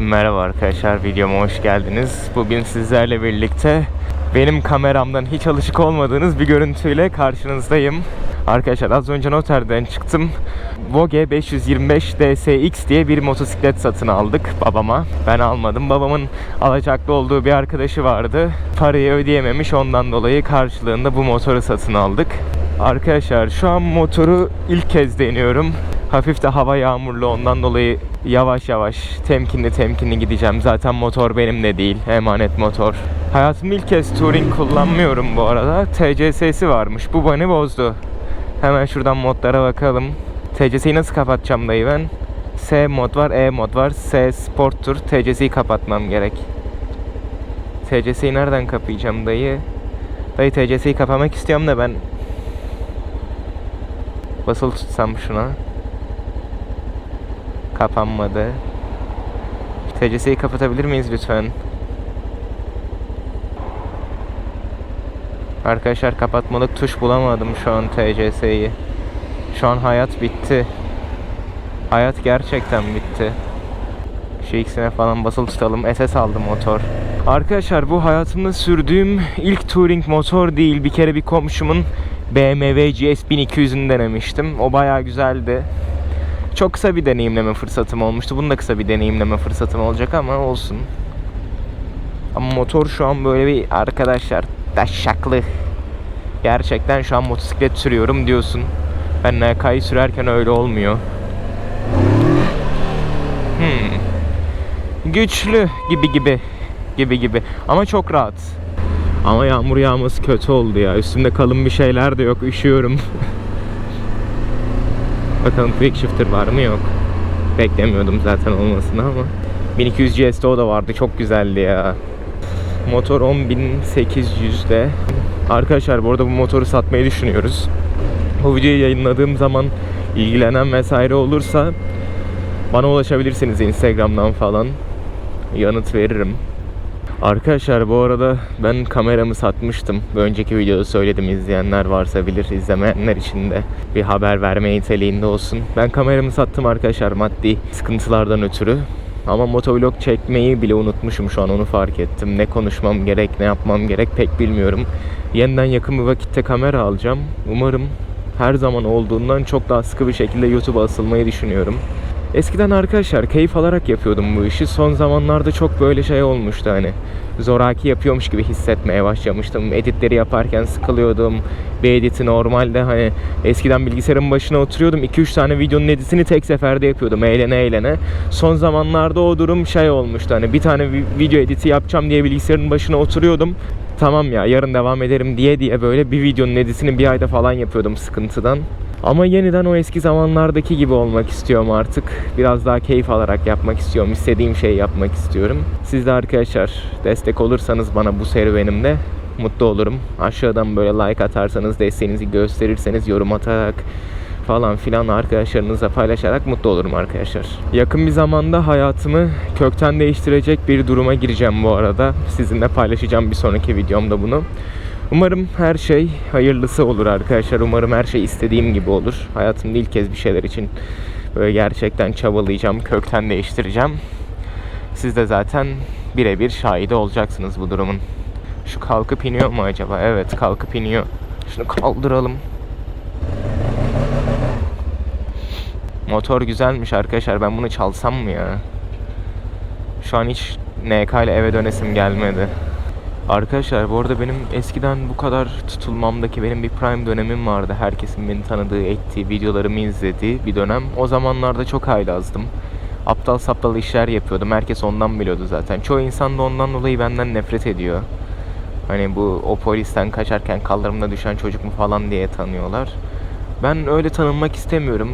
Merhaba arkadaşlar, videoma hoş geldiniz. Bugün sizlerle birlikte benim kameramdan hiç alışık olmadığınız bir görüntüyle karşınızdayım. Arkadaşlar az önce noterden çıktım. Vogue 525 DSX diye bir motosiklet satın aldık babama. Ben almadım. Babamın alacaklı olduğu bir arkadaşı vardı. Parayı ödeyememiş ondan dolayı karşılığında bu motoru satın aldık. Arkadaşlar şu an motoru ilk kez deniyorum. Hafif de hava yağmurlu ondan dolayı yavaş yavaş temkinli temkinli gideceğim. Zaten motor benim de değil. Emanet motor. Hayatımda ilk kez touring kullanmıyorum bu arada. TCS'si varmış. Bu beni bozdu. Hemen şuradan modlara bakalım. TCS'yi nasıl kapatacağım dayı ben? S mod var, E mod var. S Sport'tur. TCS'yi kapatmam gerek. TCS'yi nereden kapayacağım dayı? Dayı TCS'yi kapamak istiyorum da ben Basılı tutsam şuna. Kapanmadı. TCS'yi kapatabilir miyiz lütfen? Arkadaşlar kapatmalık tuş bulamadım şu an TCS'yi. Şu an hayat bitti. Hayat gerçekten bitti. Şu ikisine falan basılı tutalım. SS aldı motor. Arkadaşlar bu hayatımda sürdüğüm ilk touring motor değil. Bir kere bir komşumun BMW GS 1200'ünü denemiştim. O bayağı güzeldi. Çok kısa bir deneyimleme fırsatım olmuştu. Bunun da kısa bir deneyimleme fırsatım olacak ama olsun. Ama motor şu an böyle bir arkadaşlar taşaklı. Gerçekten şu an motosiklet sürüyorum diyorsun. Ben NK'yı sürerken öyle olmuyor. Hmm. Güçlü gibi gibi. Gibi gibi. Ama çok rahat. Ama yağmur yağması kötü oldu ya. Üstümde kalın bir şeyler de yok. Üşüyorum. Bakalım quick shifter var mı yok. Beklemiyordum zaten olmasını ama. 1200 GS'de da vardı. Çok güzeldi ya. Motor 10.800'de. Arkadaşlar bu arada bu motoru satmayı düşünüyoruz. Bu videoyu yayınladığım zaman ilgilenen vesaire olursa bana ulaşabilirsiniz Instagram'dan falan. Yanıt veririm. Arkadaşlar bu arada ben kameramı satmıştım. Önceki videoda söyledim izleyenler varsa bilir, izlemeyenler için de bir haber verme niteliğinde olsun. Ben kameramı sattım arkadaşlar maddi sıkıntılardan ötürü. Ama motovlog çekmeyi bile unutmuşum şu an onu fark ettim. Ne konuşmam gerek, ne yapmam gerek pek bilmiyorum. Yeniden yakın bir vakitte kamera alacağım. Umarım her zaman olduğundan çok daha sıkı bir şekilde YouTube'a asılmayı düşünüyorum. Eskiden arkadaşlar keyif alarak yapıyordum bu işi. Son zamanlarda çok böyle şey olmuştu hani. Zoraki yapıyormuş gibi hissetmeye başlamıştım. Editleri yaparken sıkılıyordum. Bir editi normalde hani eskiden bilgisayarın başına oturuyordum. 2-3 tane videonun editini tek seferde yapıyordum eğlene eğlene. Son zamanlarda o durum şey olmuştu hani bir tane vi- video editi yapacağım diye bilgisayarın başına oturuyordum. Tamam ya yarın devam ederim diye diye böyle bir videonun editini bir ayda falan yapıyordum sıkıntıdan. Ama yeniden o eski zamanlardaki gibi olmak istiyorum artık. Biraz daha keyif alarak yapmak istiyorum. İstediğim şeyi yapmak istiyorum. Siz de arkadaşlar destek olursanız bana bu serüvenimde mutlu olurum. Aşağıdan böyle like atarsanız, desteğinizi gösterirseniz, yorum atarak falan filan arkadaşlarınızla paylaşarak mutlu olurum arkadaşlar. Yakın bir zamanda hayatımı kökten değiştirecek bir duruma gireceğim bu arada. Sizinle paylaşacağım bir sonraki videomda bunu. Umarım her şey hayırlısı olur arkadaşlar. Umarım her şey istediğim gibi olur. Hayatımda ilk kez bir şeyler için böyle gerçekten çabalayacağım, kökten değiştireceğim. Siz de zaten birebir şahidi olacaksınız bu durumun. Şu kalkıp iniyor mu acaba? Evet kalkıp iniyor. Şunu kaldıralım. Motor güzelmiş arkadaşlar. Ben bunu çalsam mı ya? Şu an hiç NK ile eve dönesim gelmedi. Arkadaşlar bu arada benim eskiden bu kadar tutulmamdaki benim bir prime dönemim vardı. Herkesin beni tanıdığı, ettiği, videolarımı izlediği bir dönem. O zamanlarda çok haylazdım. Aptal saptal işler yapıyordum. Herkes ondan biliyordu zaten. Çoğu insan da ondan dolayı benden nefret ediyor. Hani bu o polisten kaçarken kaldırımda düşen çocuk mu falan diye tanıyorlar. Ben öyle tanınmak istemiyorum.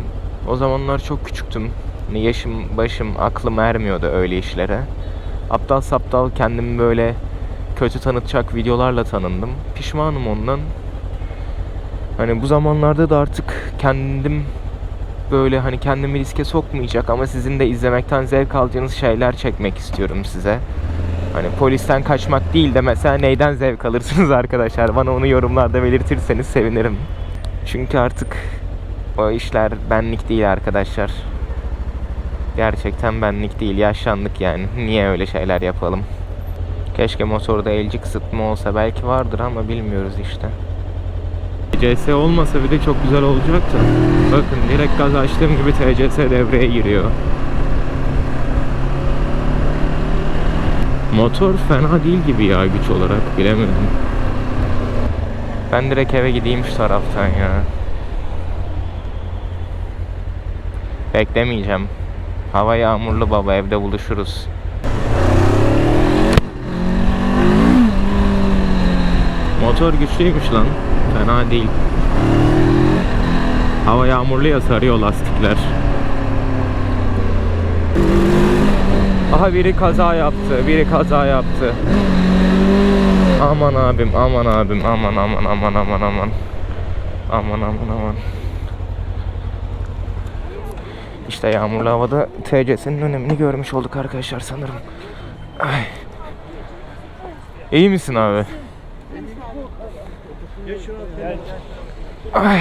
O zamanlar çok küçüktüm. Hani yaşım, başım, aklım ermiyordu öyle işlere. Aptal saptal kendimi böyle kötü tanıtacak videolarla tanındım. Pişmanım ondan. Hani bu zamanlarda da artık kendim böyle hani kendimi riske sokmayacak ama sizin de izlemekten zevk alacağınız şeyler çekmek istiyorum size. Hani polisten kaçmak değil de mesela neyden zevk alırsınız arkadaşlar? Bana onu yorumlarda belirtirseniz sevinirim. Çünkü artık o işler benlik değil arkadaşlar. Gerçekten benlik değil. Yaşlandık yani. Niye öyle şeyler yapalım? Keşke motorda elci kısıtma olsa. Belki vardır ama bilmiyoruz işte. TCS olmasa bir de çok güzel olacaktı. Bakın direkt gaz açtığım gibi TCS devreye giriyor. Motor fena değil gibi ya güç olarak bilemedim. Ben direkt eve gideyim şu taraftan ya. Beklemeyeceğim. Hava yağmurlu baba evde buluşuruz. Motor güçlüymüş lan. Fena değil. Hava yağmurlu ya sarıyor lastikler. Aha biri kaza yaptı. Biri kaza yaptı. Aman abim, aman abim, aman aman aman aman aman. Aman aman aman. İşte yağmurlu havada TC'sinin önemini görmüş olduk arkadaşlar sanırım. Ay. İyi misin abi? Ay.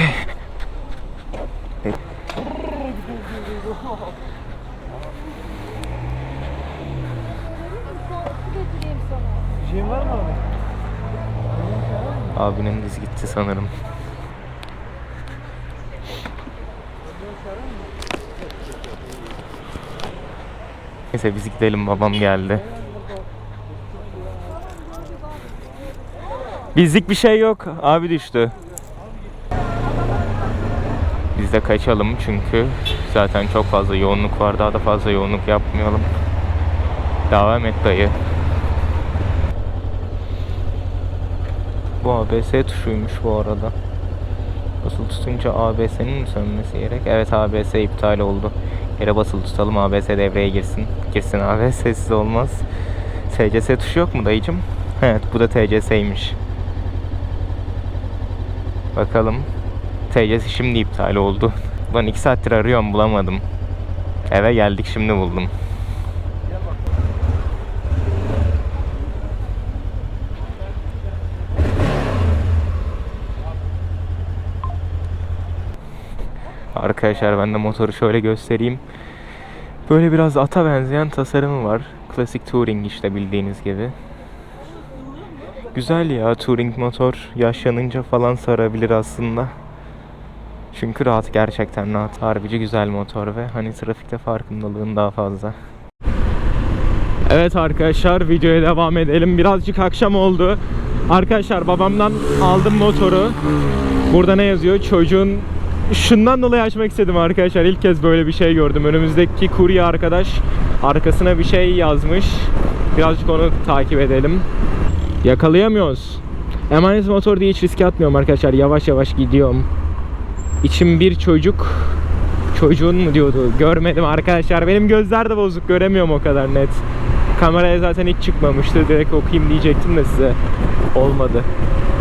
şeyin var mı abi? Abinin diz gitti sanırım. Neyse biz gidelim babam geldi. Bizlik bir şey yok. Abi düştü. Biz de kaçalım çünkü zaten çok fazla yoğunluk var. Daha da fazla yoğunluk yapmayalım. Devam et dayı. Bu ABS tuşuymuş bu arada. Basılı tutunca ABS'nin mi sönmesi gerek? Evet ABS iptal oldu. Yere basılı tutalım ABS devreye girsin. Girsin ABS sessiz olmaz. TCS tuşu yok mu dayıcım? Evet bu da TCS'ymiş. Bakalım. TCS şimdi iptal oldu. Lan 2 saattir arıyorum bulamadım. Eve geldik şimdi buldum. Arkadaşlar ben de motoru şöyle göstereyim. Böyle biraz ata benzeyen tasarımı var. Klasik Touring işte bildiğiniz gibi. Güzel ya Touring motor yaşlanınca falan sarabilir aslında. Çünkü rahat gerçekten rahat. Harbici güzel motor ve hani trafikte farkındalığın daha fazla. Evet arkadaşlar videoya devam edelim. Birazcık akşam oldu. Arkadaşlar babamdan aldım motoru. Burada ne yazıyor? Çocuğun şundan dolayı açmak istedim arkadaşlar. İlk kez böyle bir şey gördüm. Önümüzdeki kurye arkadaş arkasına bir şey yazmış. Birazcık onu takip edelim. Yakalayamıyoruz. Emanet motor diye hiç riske atmıyorum arkadaşlar. Yavaş yavaş gidiyorum. İçim bir çocuk. Çocuğun mu diyordu? Görmedim arkadaşlar. Benim gözler de bozuk. Göremiyorum o kadar net. Kameraya zaten hiç çıkmamıştı. Direkt okuyayım diyecektim de size. Olmadı.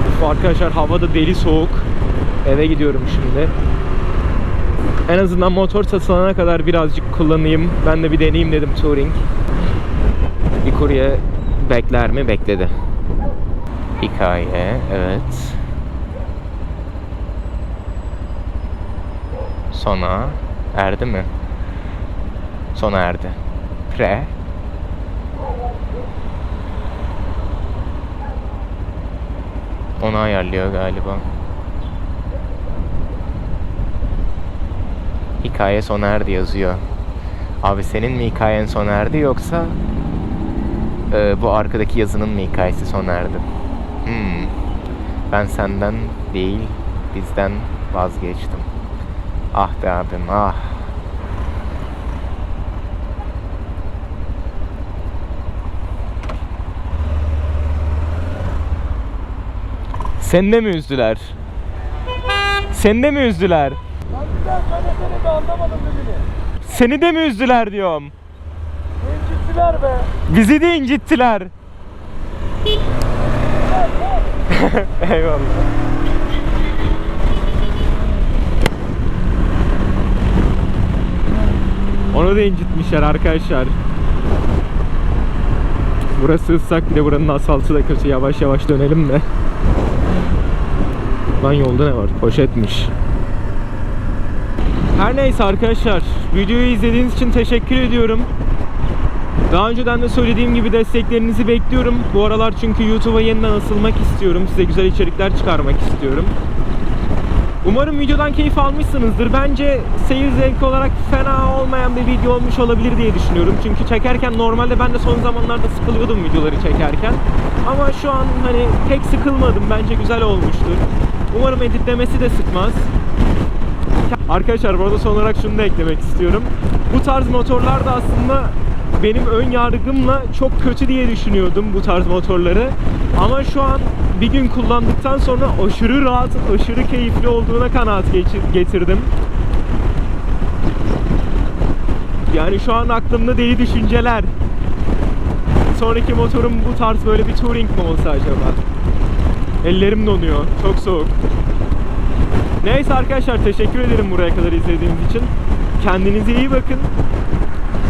Uf, arkadaşlar havada deli soğuk. Eve gidiyorum şimdi. En azından motor satılana kadar birazcık kullanayım. Ben de bir deneyeyim dedim Touring. Bir kurye bekler mi? Bekledi. Hikaye, evet. Sona erdi mi? Sona erdi. Pre. Onu ayarlıyor galiba. Hikaye sona erdi yazıyor. Abi senin mi hikayen sona erdi yoksa e, bu arkadaki yazının mı hikayesi sona erdi? Hmm. Ben senden değil bizden vazgeçtim. Ah be abim ah. Sen de mi üzdüler? Sen de mi üzdüler? Söylesene de anlamadım dediğini. Seni de mi üzdüler diyorum. İncittiler be. Bizi de incittiler. Eyvallah. Onu da incitmişler arkadaşlar. Burası ıslak bir de buranın asfaltı da kötü. Yavaş yavaş dönelim de. Lan yolda ne var? Poşetmiş. Her neyse arkadaşlar, videoyu izlediğiniz için teşekkür ediyorum. Daha önceden de söylediğim gibi desteklerinizi bekliyorum. Bu aralar çünkü YouTube'a yeniden asılmak istiyorum. Size güzel içerikler çıkarmak istiyorum. Umarım videodan keyif almışsınızdır. Bence seyir zevki olarak fena olmayan bir video olmuş olabilir diye düşünüyorum. Çünkü çekerken normalde ben de son zamanlarda sıkılıyordum videoları çekerken. Ama şu an hani pek sıkılmadım. Bence güzel olmuştur. Umarım editlemesi de sıkmaz. Arkadaşlar bu arada son olarak şunu da eklemek istiyorum. Bu tarz motorlar da aslında benim ön yargımla çok kötü diye düşünüyordum bu tarz motorları. Ama şu an bir gün kullandıktan sonra aşırı rahat, aşırı keyifli olduğuna kanaat getirdim. Yani şu an aklımda deli düşünceler. Sonraki motorum bu tarz böyle bir touring mi olsa acaba? Ellerim donuyor. Çok soğuk. Neyse arkadaşlar teşekkür ederim buraya kadar izlediğiniz için. Kendinize iyi bakın.